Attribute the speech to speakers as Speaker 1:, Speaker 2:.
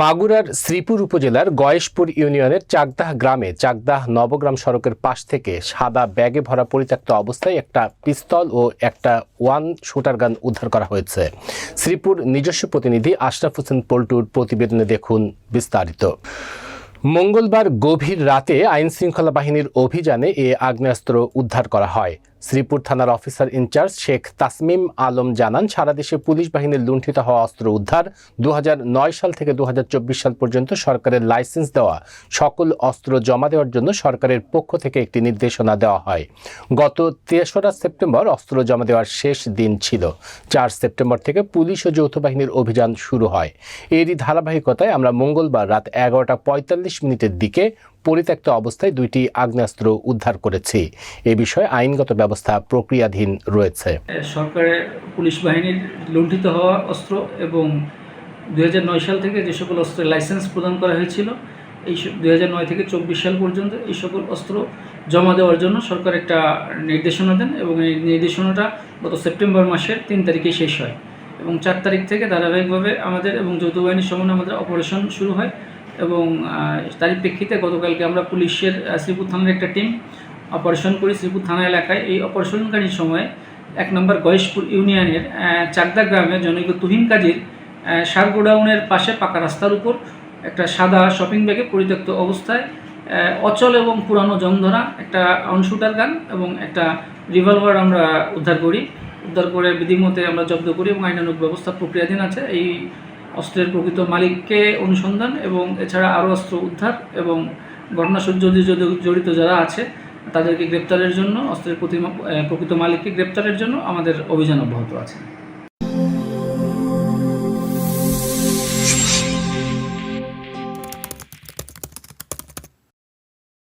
Speaker 1: মাগুরার শ্রীপুর উপজেলার গয়েশপুর ইউনিয়নের চাকদাহ গ্রামে চাকদাহ নবগ্রাম সড়কের পাশ থেকে সাদা ব্যাগে ভরা পরিত্যক্ত অবস্থায় একটা পিস্তল ও একটা ওয়ান শুটার গান উদ্ধার করা হয়েছে। শ্রীপুর নিজস্ব প্রতিনিধি আশরাফ হোসেন পল্টুর প্রতিবেদনে দেখুন বিস্তারিত। মঙ্গলবার গভীর রাতে আইনশৃঙ্খলা বাহিনীর অভিযানে এ আগ্নেয়াস্ত্র উদ্ধার করা হয়। শ্রীপুর থানার officer in charge Sheikh Tasmim Alam জানান, সারা দেশে পুলিশ বাহিনীর লুণ্ঠিত হওয়া অস্ত্র উদ্ধার দু হাজার নয় সাল থেকে দু হাজার চব্বিশ সাল পর্যন্ত সরকারের লাইসেন্স দেওয়া, সকল অস্ত্র জমা দেওয়ার জন্য সরকারের পক্ষ থেকে একটি নির্দেশনা দেওয়া হয়। গত তেসরা সেপ্টেম্বর অস্ত্র জমা দেওয়ার শেষ দিন ছিল। চার সেপ্টেম্বর থেকে পুলিশ ও যৌথ বাহিনীর অভিযান শুরু হয়। এরই ধারাবাহিকতায় আমরা মঙ্গলবার রাত এগারোটা পঁয়তাল্লিশ মিনিটের দিকে পরিত্যক্ত অবস্থায় দুইটি আগ্নেয়াস্ত্র উদ্ধার করেছি। এ বিষয়ে আইনগত ব্যবস্থা প্রক্রিয়াধীন রয়েছে।
Speaker 2: সরকারের পুলিশ বাহিনীর লুণ্ঠিত হওয়া অস্ত্র এবং দু হাজার নয় সাল থেকে যে সকল অস্ত্রের লাইসেন্স প্রদান করা হয়েছিল, এই নয় থেকে চব্বিশ সাল পর্যন্ত এই সকল অস্ত্র জমা দেওয়ার জন্য সরকার একটা নির্দেশনা দেন এবং এই নির্দেশনাটা গত সেপ্টেম্বর মাসের তিন তারিখে শেষ হয় এবং চার তারিখ থেকে ধারাবাহিকভাবে আমাদের এবং যৌথ বাহিনীর সমন্বয়ে আমাদের অপারেশন শুরু হয়। এবং তারই প্রেক্ষিতে গতকালকে আমরা পুলিশের শ্রীপুর থানার একটা টিম অপারেশন করি শ্রীপুর থানা এলাকায়। এই অপারেশনকারীর সময় এক নম্বর গয়েশপুর ইউনিয়নের চাকদা গ্রামে জনৈক তুহিন কাজীর সার গোডাউনের পাশে পাকা রাস্তার উপর একটা সাদা শপিং ব্যাগে পরিত্যক্ত অবস্থায় অচল এবং পুরানো জংধরা একটা অনশুটার গান এবং একটা রিভলভার আমরা উদ্ধার করি। উদ্ধার করে বিধিমতে আমরা জব্দ করি এবং আইনানুগ ব্যবস্থা প্রক্রিয়াধীন আছে। এই অস্ত্রের প্রকৃত মালিককে অনুসন্ধান এবং এছাড়া আরও অস্ত্র উদ্ধার এবং ঘটনার সাথে যদি যদি জড়িত যারা আছে, তাদেরকে গ্রেপ্তারের জন্য, অস্ত্রের প্রতি প্রকৃত মালিককে গ্রেপ্তারের জন্য আমাদের অভিযান অব্যাহত আছে।